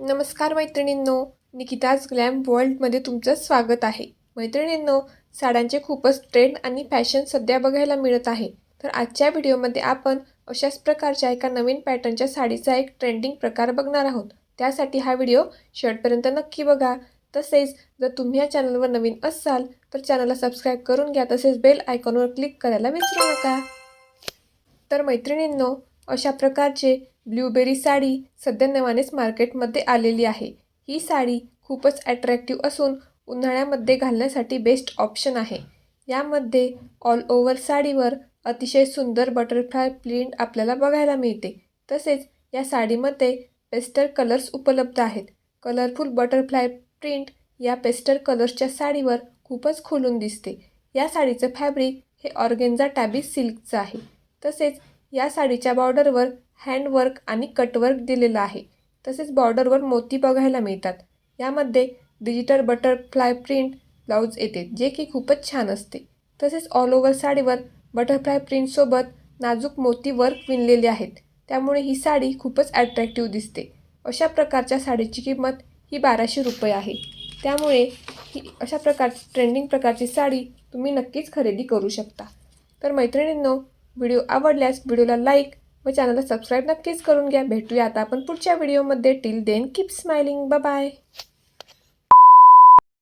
नमस्कार मैत्रिणींनो निकिताज ग्लॅम वर्ल्डमध्ये तुमचं स्वागत आहे. मैत्रिणींनो साड्यांचे खूपच ट्रेंड आणि फॅशन सध्या बघायला मिळत आहे. तर आजच्या व्हिडिओमध्ये आपण अशाच प्रकारच्या एका नवीन पॅटर्नच्या साडीचा एक ट्रेंडिंग प्रकार बघणार आहोत. त्यासाठी हा व्हिडिओ शेवटपर्यंत नक्की बघा. तसेच जर तुम्ही या चॅनलवर नवीन असाल तर चॅनलला सबस्क्राईब करून घ्या. तसेच बेल आयकॉनवर क्लिक करायला विसरू नका. तर मैत्रिणींनो अशा प्रकारचे ब्ल्यूबेरी साडी सध्या नव्यानेच मार्केटमध्ये आलेली आहे. ही साडी खूपच ॲट्रॅक्टिव्ह असून उन्हाळ्यामध्ये घालण्यासाठी बेस्ट ऑप्शन आहे. यामध्ये ऑल ओव्हर साडीवर अतिशय सुंदर बटरफ्लाय प्रिंट आपल्याला बघायला मिळते. तसेच या साडीमध्ये पेस्टर कलर्स उपलब्ध आहेत. कलरफुल बटरफ्लाय प्रिंट या पेस्टर कलर्सच्या साडीवर खूपच खुलून दिसते. या साडीचं फॅब्रिक हे ऑर्गेन्झा टॅबी सिल्कचं आहे. तसेच या साडीच्या बॉर्डरवर हँडवर्क आणि कटवर्क दिलेलं आहे. तसेच बॉर्डरवर मोती बघायला मिळतात. यामध्ये डिजिटल बटरफ्लाय प्रिंट ब्लाऊज येते जे की खूपच छान असते. तसेच ऑल ओव्हर साडीवर बटरफ्लाय प्रिंटसोबत नाजूक मोती वर्क विणलेले आहेत. त्यामुळे ही साडी खूपच ॲट्रॅक्टिव्ह दिसते. अशा प्रकारच्या साडीची किंमत ही बाराशे रुपये आहे. त्यामुळे ही अशा प्रकारची ट्रेंडिंग प्रकारची साडी तुम्ही नक्कीच खरेदी करू शकता. तर मैत्रिणींनो व्हिडिओ आवडल्यास व्हिडिओला लाईक व चॅनलला सबस्क्राईब नक्कीच करून घ्या. भेटूया आता आपण पुढच्या व्हिडिओमध्ये. Till then keep smiling bye